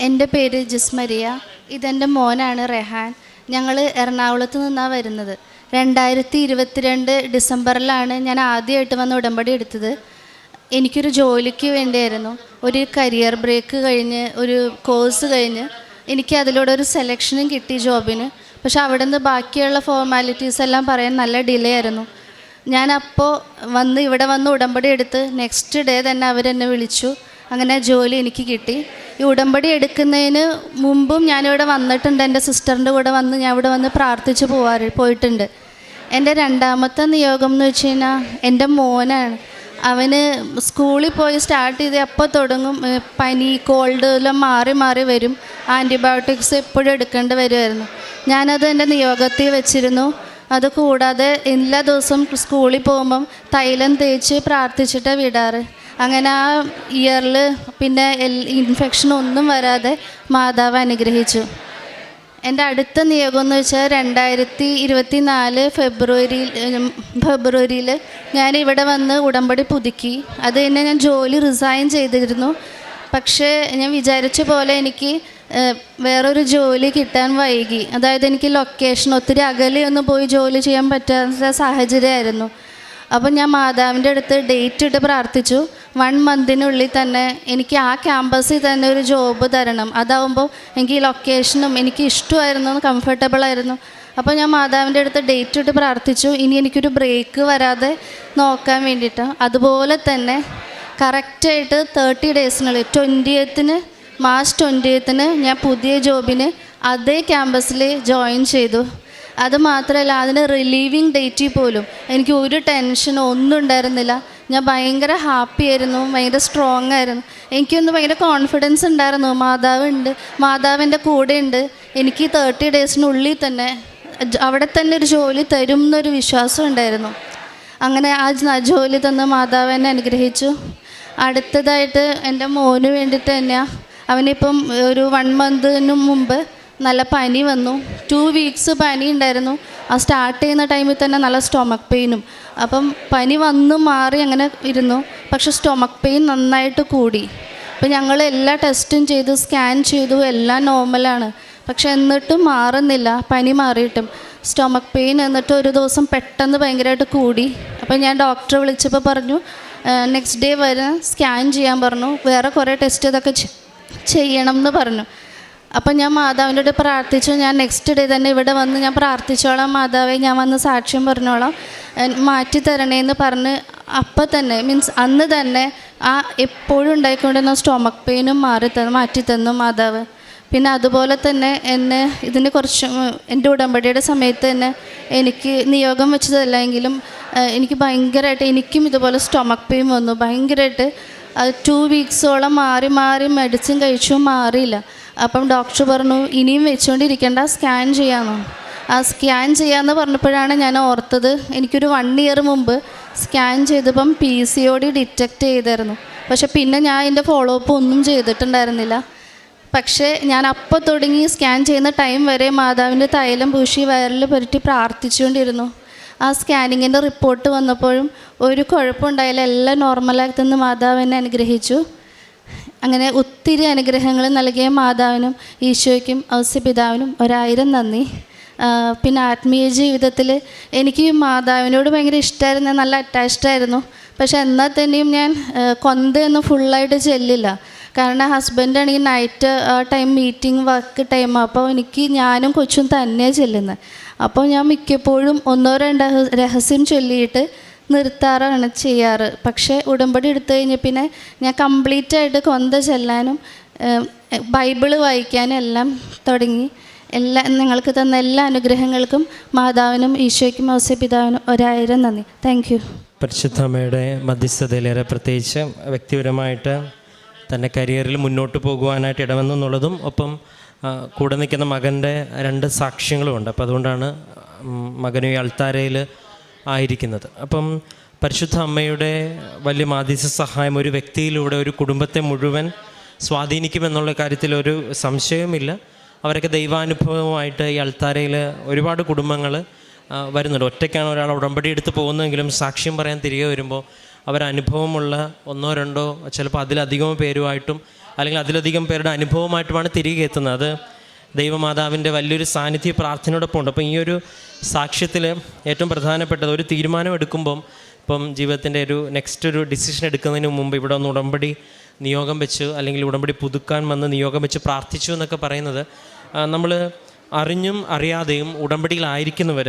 എന്റെ പേര് ജിസ്മരിയ. ഇതെന്റെ മോനാണ് റെഹാൻ. ഞങ്ങൾ എറണാകുളത്ത് നിന്നാണ് വരുന്നത്. രണ്ടായിരത്തി ഇരുപത്തിരണ്ട് ഡിസംബറിലാണ് ഞാൻ ആദ്യമായിട്ട് വന്ന് ഉടമ്പടി എടുത്തത്. എനിക്കൊരു ജോലിക്ക് വേണ്ടിയായിരുന്നു. ഒരു കരിയർ ബ്രേക്ക് കഴിഞ്ഞ് ഒരു കോഴ്സ് കഴിഞ്ഞ് എനിക്ക് അതിലൂടെ ഒരു സെലക്ഷനും കിട്ടി ജോബിന്. പക്ഷെ അവിടെ നിന്ന് ബാക്കിയുള്ള ഫോർമാലിറ്റീസ് എല്ലാം പറയാൻ നല്ല ഡിലേ ആയിരുന്നു. ഞാൻ വന്ന് ഇവിടെ വന്ന് ഉടമ്പടി എടുത്ത് നെക്സ്റ്റ് ഡേ തന്നെ അവരെന്നെ വിളിച്ചു. അങ്ങനെ ജോലി എനിക്ക് കിട്ടി. ഈ ഉടമ്പടി എടുക്കുന്നതിന് മുമ്പും ഞാനിവിടെ വന്നിട്ടുണ്ട്. എന്റെ സിസ്റ്ററിന്റെ കൂടെ വന്ന് ഞാൻ ഇവിടെ വന്ന് പ്രാർത്ഥിച്ച് പോവാറ് പോയിട്ടുണ്ട്. എന്റെ രണ്ടാമത്തെ നിയോഗം എന്ന് വെച്ച് കഴിഞ്ഞാൽ എന്റെ മോനാണ്. അവന് സ്കൂളിൽ പോയി സ്റ്റാർട്ട് ചെയ്ത് അപ്പോൾ തുടങ്ങും പനി കോൾഡ് എല്ലാം മാറി മാറി വരും. ആന്റിബയോട്ടിക്സ് എപ്പോഴും എടുക്കേണ്ടി വരുമായിരുന്നു. ഞാനത് എന്റെ നിയോഗത്തിൽ വെച്ചിരുന്നു. അത് കൂടാതെ എല്ലാ ദിവസവും സ്കൂളിൽ പോകുമ്പം തൈലം തേച്ച് പ്രാർത്ഥിച്ചിട്ട് വിടാറ്. അങ്ങനെ ആ ഇയറിൽ പിന്നെ ഇൻഫെക്ഷൻ ഒന്നും വരാതെ മാതാവ് അനുഗ്രഹിച്ചു. എന്റെ അടുത്ത നിയോഗം എന്ന് വെച്ചാൽ രണ്ടായിരത്തി ഇരുപത്തി നാല് ഫെബ്രുവരിയിൽ ഫെബ്രുവരിയിൽ ഞാൻ ഇവിടെ വന്ന് ഉടമ്പടി പുതുക്കി. അത് തന്നെ ഞാൻ ജോലി റിസൈൻ ചെയ്തിരുന്നു. പക്ഷേ ഞാൻ വിചാരിച്ച പോലെ എനിക്ക് വേറൊരു ജോലി കിട്ടാൻ വൈകി. അതായത് എനിക്ക് ലൊക്കേഷൻ ഒത്തിരി അകലെ ഒന്നും പോയി ജോലി ചെയ്യാൻ പറ്റാത്ത സാഹചര്യമായിരുന്നു. അപ്പം ഞാൻ മാതാവിന്റെ അടുത്ത് ഡേറ്റ് ഇട്ട് പ്രാർത്ഥിച്ചു. വൺ മന്തിനുള്ളിൽ തന്നെ എനിക്ക് ആ ക്യാമ്പസിൽ തന്നെ ഒരു ജോബ് തരണം. അതാവുമ്പോൾ എനിക്ക് ഈ ലൊക്കേഷനും എനിക്ക് ഇഷ്ടമായിരുന്നു കംഫർട്ടബിൾ ആയിരുന്നു. അപ്പോൾ ഞാൻ മാതാവിന്റെ അടുത്ത് ഡേറ്റ് ഇട്ട് പ്രാർത്ഥിച്ചു. ഇനി എനിക്കൊരു ബ്രേക്ക് വരാതെ നോക്കാൻ വേണ്ടിയിട്ട്. അതുപോലെ തന്നെ കറക്റ്റായിട്ട് തേർട്ടി ഡേയ്സിനുള്ളിൽ ട്വന്റി എയ്ത്തിന് മാർച്ച് ട്വന്റി എയ്ത്തിന് ഞാൻ പുതിയ ജോബിന് അതേ ക്യാമ്പസിൽ ജോയിൻ ചെയ്തു. അത് മാത്രമല്ല അതിന് റിലീവിങ് ഡേറ്റിൽ പോലും. എനിക്ക് ഒരു ടെൻഷനോ ഒന്നും ഉണ്ടായിരുന്നില്ല. ഞാൻ ഭയങ്കര ഹാപ്പി ആയിരുന്നു ഭയങ്കര സ്ട്രോങ് ആയിരുന്നു. എനിക്കൊന്ന് ഭയങ്കര കോൺഫിഡൻസ് ഉണ്ടായിരുന്നു. മാതാവ് ഉണ്ട് മാതാവിന്റെ കൂടെ ഉണ്ട് എനിക്ക് തേർട്ടി ഡേയ്സിനുള്ളിൽ തന്നെ അവിടെ തന്നെ ഒരു ജോലി തരും എന്നൊരു വിശ്വാസം ഉണ്ടായിരുന്നു. അങ്ങനെ ആ ജോലി തന്ന മാതാവ് എന്നെ അനുഗ്രഹിച്ചു. അടുത്തതായിട്ട് എന്റെ മോന് വേണ്ടിയിട്ട് തന്നെയാണ് അവനിപ്പം ഒരു വൺ മന്തിന് മുമ്പ് നല്ല പനി വന്നു. ടു വീക്സ് പനി ഉണ്ടായിരുന്നു. ആ സ്റ്റാർട്ട് ചെയ്യുന്ന ടൈമിൽ തന്നെ നല്ല സ്റ്റൊമക്ക് പെയിനും അപ്പം പനി വന്നു മാറി അങ്ങനെ ഇരുന്നു. പക്ഷെ സ്റ്റൊമക്ക് പെയിൻ നന്നായിട്ട് കൂടി. അപ്പം ഞങ്ങൾ എല്ലാ ടെസ്റ്റും ചെയ്തു സ്കാൻ ചെയ്തു എല്ലാം നോർമലാണ് പക്ഷെ എന്നിട്ടും മാറുന്നില്ല. പനി മാറിയിട്ടും. സ്റ്റൊമക്ക് പെയിൻ എന്നിട്ട് ഒരു ദിവസം പെട്ടെന്ന് ഭയങ്കരമായിട്ട് കൂടി. അപ്പം ഞാൻ ഡോക്ടറെ വിളിച്ചപ്പോൾ പറഞ്ഞു നെക്സ്റ്റ് ഡേ വരെ സ്കാൻ ചെയ്യാൻ പറഞ്ഞു. വേറെ കുറേ ടെസ്റ്റ് ഇതൊക്കെ ചെയ്യണം എന്ന് പറഞ്ഞു. അപ്പം ഞാൻ മാതാവിന്റെ പ്രാർത്ഥിച്ചു. ഞാൻ നെക്സ്റ്റ് ഡേ തന്നെ ഇവിടെ വന്ന് ഞാൻ പ്രാർത്ഥിച്ചോളാം. മാതാവെ ഞാൻ വന്ന് സാക്ഷ്യം പറഞ്ഞോളാം. മാറ്റി തരണേ എന്ന് പറഞ്ഞ് അപ്പം തന്നെ മീൻസ് അന്ന് തന്നെ ആ എപ്പോഴും ഉണ്ടായിക്കൊണ്ടിരുന്ന സ്റ്റൊമക്ക് പെയിനും മാറി തന്നു മാറ്റി തന്നു മാതാവ്. പിന്നെ അതുപോലെ തന്നെ എന്നെ ഇതിന് കുറച്ച് എന്റെ ഉടമ്പടിയുടെ സമയത്ത് തന്നെ എനിക്ക് നിയോഗം വെച്ചതല്ല എങ്കിലും എനിക്ക് ഭയങ്കരമായിട്ട് എനിക്കും ഇതുപോലെ സ്റ്റൊമക്ക് പെയിൻ വന്നു. ഭയങ്കരമായിട്ട് ടു വീക്സോളം മാറി മാറി മെഡിസിൻ കഴിച്ചു മാറിയില്ല. അപ്പം ഡോക്ടർ പറഞ്ഞു ഇനിയും വെച്ചുകൊണ്ടിരിക്കേണ്ട സ്കാൻ ചെയ്യാമെന്നോ ആ സ്കാൻ ചെയ്യാമെന്ന് പറഞ്ഞപ്പോഴാണ് ഞാൻ ഓർത്തത് എനിക്കൊരു വൺ ഇയർ മുമ്പ് സ്കാൻ ചെയ്തപ്പം P C O D detect ചെയ്തായിരുന്നു. പക്ഷെ പിന്നെ ഞാൻ എന്റെ ഫോളോ അപ്പ് ഒന്നും ചെയ്തിട്ടുണ്ടായിരുന്നില്ല. പക്ഷേ ഞാൻ അപ്പോൾ തുടങ്ങി സ്കാൻ ചെയ്യുന്ന ടൈം വരെ മാതാവിന്റെ തൈലം പൂശി വയറിൽ പുരട്ടി പ്രാർത്ഥിച്ചുകൊണ്ടിരുന്നു. ആ സ്കാനിങ്ങിന്റെ റിപ്പോർട്ട് വന്നപ്പോഴും ഒരു കുഴപ്പമുണ്ടായില്ല എല്ലാം നോർമലായി മാതാവിനെ മാതാവ് അനുഗ്രഹിച്ചു. അങ്ങനെ ഒത്തിരി അനുഗ്രഹങ്ങൾ നൽകിയ മാതാവിനും ഈശോയ്ക്കും ഔസ്യപിതാവിനും ഒരായിരം നന്ദി. പിന്നെ ആത്മീയ ജീവിതത്തിൽ എനിക്ക് മാതാവിനോട് ഭയങ്കര ഇഷ്ടമായിരുന്നു നല്ല അറ്റാച്ച്ഡ് ആയിരുന്നു. പക്ഷെ എന്നാൽ തന്നെയും ഞാൻ കൊന്തയൊന്നും ഫുള്ളായിട്ട് ചെല്ലില്ല. കാരണം ഹസ്ബൻഡ് ആണെങ്കിൽ night time meeting work time അപ്പോൾ എനിക്ക് ഞാനും കൊച്ചും തന്നെയാണ് ചെല്ലുന്നത്. അപ്പോൾ ഞാൻ മിക്കപ്പോഴും ഒന്നോ രണ്ടോ രഹസ്യം ചൊല്ലിയിട്ട് നിർത്താറാണ് ചെയ്യാറ്. പക്ഷേ ഉടമ്പടി എടുത്തു കഴിഞ്ഞ് പിന്നെ ഞാൻ കംപ്ലീറ്റ് ആയിട്ട് കൊന്ത ചെല്ലാനും ബൈബിൾ വായിക്കാനും എല്ലാം തുടങ്ങി. എല്ലാ നിങ്ങൾക്ക് തന്ന എല്ലാ അനുഗ്രഹങ്ങൾക്കും മാതാവിനും ഈശോയ്ക്കും ഔസ്യപിതാവിനും ഒരായിരം നന്ദി. താങ്ക് യു പരിശുദ്ധമ്മയുടെ മധ്യസ്ഥതയിലേറെ പ്രത്യേകിച്ച് വ്യക്തിപരമായിട്ട് തന്റെ കരിയറിൽ മുന്നോട്ട് പോകുവാനായിട്ട് ഇടവന്നു എന്നുള്ളതും ഒപ്പം കൂടെ നിൽക്കുന്ന മകന്റെ രണ്ട് സാക്ഷ്യങ്ങളുമുണ്ട്. അപ്പോൾ അതുകൊണ്ടാണ് മകനും ഈ അൾത്താരയിൽ ആയിരിക്കുന്നത്. അപ്പം പരിശുദ്ധ അമ്മയുടെ വലിയ മാധ്യസ സഹായം ഒരു വ്യക്തിയിലൂടെ ഒരു കുടുംബത്തെ മുഴുവൻ സ്വാധീനിക്കുമെന്നുള്ള കാര്യത്തിൽ ഒരു സംശയവുമില്ല. അവരൊക്കെ ദൈവാനുഭവമായിട്ട് ഈ അൾത്താരയിൽ ഒരുപാട് കുടുംബങ്ങൾ വരുന്നുണ്ട്. ഒറ്റയ്ക്കാണ് ഒരാൾ ഉടമ്പടി എടുത്ത് പോകുന്നതെങ്കിലും സാക്ഷ്യം പറയാൻ തിരികെ വരുമ്പോൾ അവരനുഭവമുള്ള ഒന്നോ രണ്ടോ ചിലപ്പോൾ അതിലധികമോ പേരുമായിട്ടും അല്ലെങ്കിൽ അതിലധികം പേരുടെ അനുഭവമായിട്ടുമാണ് തിരികെ എത്തുന്നത്. അത് ദൈവമാതാവിന്റെ വലിയൊരു സാന്നിധ്യ പ്രാർത്ഥനയോടൊപ്പം ഉണ്ട്. അപ്പം ഈ ഒരു സാക്ഷ്യത്തിൽ ഏറ്റവും പ്രധാനപ്പെട്ടത് ഒരു തീരുമാനം എടുക്കുമ്പം ഇപ്പം ജീവിതത്തിന്റെ ഒരു നെക്സ്റ്റ് ഒരു ഡിസിഷൻ എടുക്കുന്നതിന് മുമ്പ് ഇവിടെ ഒന്ന് ഉടമ്പടി നിയോഗം വെച്ച് അല്ലെങ്കിൽ ഉടമ്പടി പുതുക്കാൻ വന്ന് നിയോഗം വെച്ച് പ്രാർത്ഥിച്ചു എന്നൊക്കെ പറയുന്നത് നമ്മൾ അറിഞ്ഞും അറിയാതെയും ഉടമ്പടിയിലായിരിക്കുന്നവർ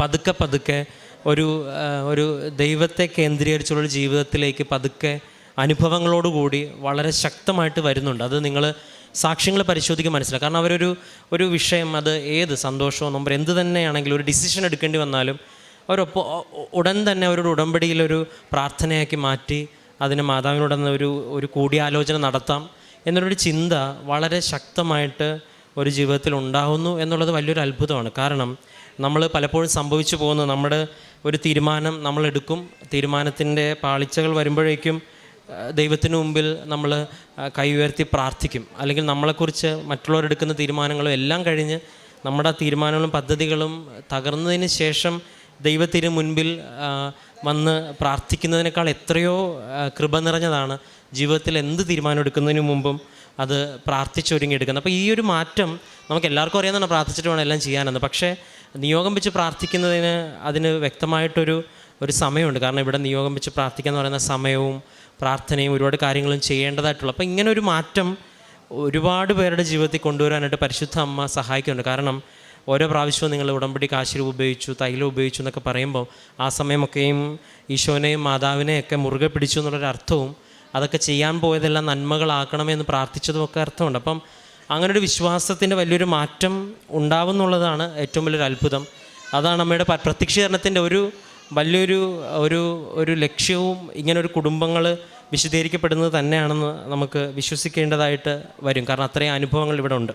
പതുക്കെ പതുക്കെ ഒരു ഒരു ദൈവത്തെ കേന്ദ്രീകരിച്ചുള്ള ജീവിതത്തിലേക്ക് പതുക്കെ അനുഭവങ്ങളോടുകൂടി വളരെ ശക്തമായിട്ട് വരുന്നുണ്ട്. അത് നിങ്ങൾ സാക്ഷ്യങ്ങൾ പരിശോധിക്കാൻ മനസ്സിലാക്കാം കാരണം അവരൊരു ഒരു വിഷയം അത് ഏത് സന്തോഷമോ നമ്പർ എന്ത് തന്നെയാണെങ്കിലും ഒരു ഡിസിഷൻ എടുക്കേണ്ടി വന്നാലും അവരൊപ്പം ഉടൻ തന്നെ അവരുടെ ഉടമ്പടിയിലൊരു പ്രാർത്ഥനയാക്കി മാറ്റി അതിന് മാതാവിനോടൊന്ന് ഒരു ഒരു കൂടിയാലോചന നടത്താം എന്നൊരു ചിന്ത വളരെ ശക്തമായിട്ട് ഒരു ജീവിതത്തിൽ ഉണ്ടാകുന്നു എന്നുള്ളത് വലിയൊരു അത്ഭുതമാണ്. കാരണം നമ്മൾ പലപ്പോഴും സംഭവിച്ചു പോകുന്നത് നമ്മുടെ ഒരു തീരുമാനം നമ്മളെടുക്കും തീരുമാനത്തിന്റെ പാളിച്ചകൾ വരുമ്പോഴേക്കും ദൈവത്തിന് മുമ്പിൽ നമ്മൾ കൈ ഉയർത്തി പ്രാർത്ഥിക്കും. അല്ലെങ്കിൽ നമ്മളെക്കുറിച്ച് മറ്റുള്ളവരെടുക്കുന്ന തീരുമാനങ്ങളും എല്ലാം കഴിഞ്ഞ് നമ്മുടെ തീരുമാനങ്ങളും പദ്ധതികളും തകർന്നതിന് ശേഷം ദൈവത്തിന് മുൻപിൽ വന്ന് പ്രാർത്ഥിക്കുന്നതിനേക്കാൾ എത്രയോ കൃപ നിറഞ്ഞതാണ് ജീവിതത്തിൽ എന്ത് തീരുമാനം എടുക്കുന്നതിന് മുമ്പും അത് പ്രാർത്ഥിച്ചൊരുങ്ങിയെടുക്കുന്നത് അപ്പോൾ ഈ ഒരു മാറ്റം നമുക്ക് എല്ലാവർക്കും അറിയാവുന്നതാണ് പ്രാർത്ഥിച്ചിട്ട് വേണം എല്ലാം ചെയ്യാനെന്ന്. പക്ഷേ നിയോഗം വെച്ച് പ്രാർത്ഥിക്കുന്നതിന് അതിന് വ്യക്തമായിട്ടൊരു ഒരു സമയമുണ്ട്. കാരണം ഇവിടെ നിയോഗം വെച്ച് പ്രാർത്ഥിക്കുക എന്ന് പറയുന്ന സമയവും പ്രാർത്ഥനയും ഒരുപാട് കാര്യങ്ങളും ചെയ്യേണ്ടതായിട്ടുള്ള. അപ്പോൾ ഇങ്ങനെ ഒരു മാറ്റം ഒരുപാട് പേരുടെ ജീവിതത്തിൽ കൊണ്ടുവരാനായിട്ട് പരിശുദ്ധ അമ്മ സഹായിക്കുന്നുണ്ട്. കാരണം ഓരോ പ്രാവശ്യവും നിങ്ങൾ ഉടമ്പടി കാശിരൂപ ഉപയോഗിച്ചു തൈലം ഉപയോഗിച്ചു എന്നൊക്കെ പറയുമ്പോൾ ആ സമയമൊക്കെയും ഈശോനെയും മാതാവിനെയൊക്കെ മുറുകെ പിടിച്ചു എന്നുള്ളൊരു അർത്ഥവും അതൊക്കെ ചെയ്യാൻ പോയതെല്ലാം നന്മകളാക്കണമെന്ന് പ്രാർത്ഥിച്ചതും ഒക്കെ അർത്ഥമുണ്ട്. അപ്പം അങ്ങനൊരു വിശ്വാസത്തിന്റെ വലിയൊരു മാറ്റം ഉണ്ടാവുന്നുള്ളതാണ് ഏറ്റവും വലിയൊരു അത്ഭുതം. അതാണ് അമ്മയുടെ പ്രത്യക്ഷീകരണത്തിന്റെ ഒരു വലിയൊരു ഒരു ഒരു ലക്ഷ്യവും ഇങ്ങനൊരു കുടുംബങ്ങൾ വിശദീകരിക്കപ്പെടുന്നത് തന്നെയാണെന്ന് നമുക്ക് വിശ്വസിക്കേണ്ടതായിട്ട് വരും. കാരണം അത്രയും അനുഭവങ്ങൾ ഇവിടെ ഉണ്ട്.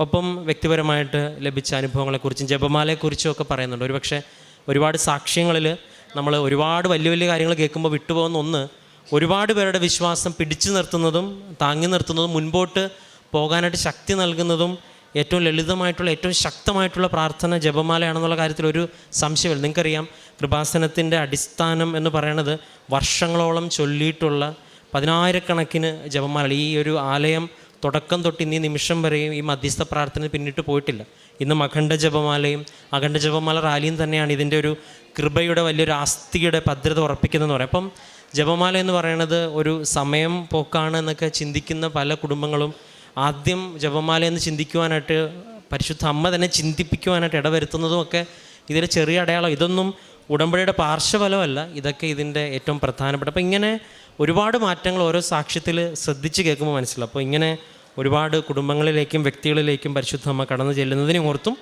ഒപ്പം വ്യക്തിപരമായിട്ട് ലഭിച്ച അനുഭവങ്ങളെക്കുറിച്ചും ജപമാലയെക്കുറിച്ചും ഒക്കെ പറയുന്നുണ്ട്. ഒരുപക്ഷെ ഒരുപാട് സാക്ഷ്യങ്ങളിൽ നമ്മൾ ഒരുപാട് വലിയ വലിയ കാര്യങ്ങൾ കേൾക്കുമ്പോൾ വിട്ടുപോകുന്ന ഒന്ന് ഒരുപാട് പേരുടെ വിശ്വാസം പിടിച്ചു നിർത്തുന്നതും താങ്ങി നിർത്തുന്നതും മുൻപോട്ട് പോകാനായിട്ട് ശക്തി നൽകുന്നതും ഏറ്റവും ലളിതമായിട്ടുള്ള ഏറ്റവും ശക്തമായിട്ടുള്ള പ്രാർത്ഥന ജപമാലയാണെന്നുള്ള കാര്യത്തിൽ ഒരു സംശയമില്ല. നിങ്ങൾക്കറിയാം കൃപാസനത്തിന്റെ അടിസ്ഥാനം എന്ന് പറയുന്നത് വർഷങ്ങളോളം ചൊല്ലിയിട്ടുള്ള പതിനായിരക്കണക്കിന് ജപമാല ഈ ഒരു ആലയം തുടക്കം തൊട്ട് ഇന്നീ നിമിഷം വരെയും ഈ മധ്യസ്ഥ പ്രാർത്ഥന പിന്നിട്ട് പോയിട്ടില്ല. ഇന്ന് അഖണ്ഡ ജപമാലയും അഖണ്ഡ ജപമാല റാലിയും തന്നെയാണ് ഇതിന്റെ ഒരു കൃപയുടെ വലിയൊരു ആസ്തിയുടെ ഭദ്രത ഉറപ്പിക്കുന്നതെന്ന് പറയും. അപ്പം ജപമാല എന്ന് പറയുന്നത് ഒരു സമയം പോക്കാണ് എന്നൊക്കെ ചിന്തിക്കുന്ന പല കുടുംബങ്ങളും ആദ്യം ജപമാല എന്ന് ചിന്തിക്കുവാനായിട്ട് പരിശുദ്ധ അമ്മ തന്നെ ചിന്തിപ്പിക്കുവാനായിട്ട് ഇടവരുത്തുന്നതും ഒക്കെ ഇതിലെ ചെറിയ അടയാളം. ഇതൊന്നും ഉടമ്പടിയുടെ പാർശ്വഫലമല്ല. ഇതൊക്കെ ഇതിന്റെ ഏറ്റവും പ്രധാനപ്പെട്ട. അപ്പോൾ ഇങ്ങനെ ഒരുപാട് മാറ്റങ്ങൾ ഓരോ സാക്ഷ്യത്തിൽ ശ്രദ്ധിച്ച് കേൾക്കുമ്പോൾ മനസ്സിലാവും. അപ്പോൾ ഇങ്ങനെ ഒരുപാട് കുടുംബങ്ങളിലേക്കും വ്യക്തികളിലേക്കും പരിശുദ്ധ അമ്മ കടന്നു ചെല്ലുന്നതിനെ ഓർത്തും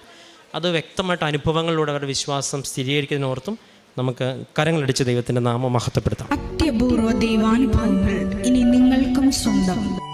അത് വ്യക്തമായിട്ട് അനുഭവങ്ങളിലൂടെ അവരുടെ വിശ്വാസം സ്ഥിരീകരിക്കുന്നതിനോർത്തും നമുക്ക് കരങ്ങളടിച്ച് ദൈവത്തിന്റെ നാമം മഹത്വപ്പെടുത്താം. അത്യപൂർവ ദൈവാനുഭവങ്ങൾ ഇനി നിങ്ങൾക്കും സ്വന്തം.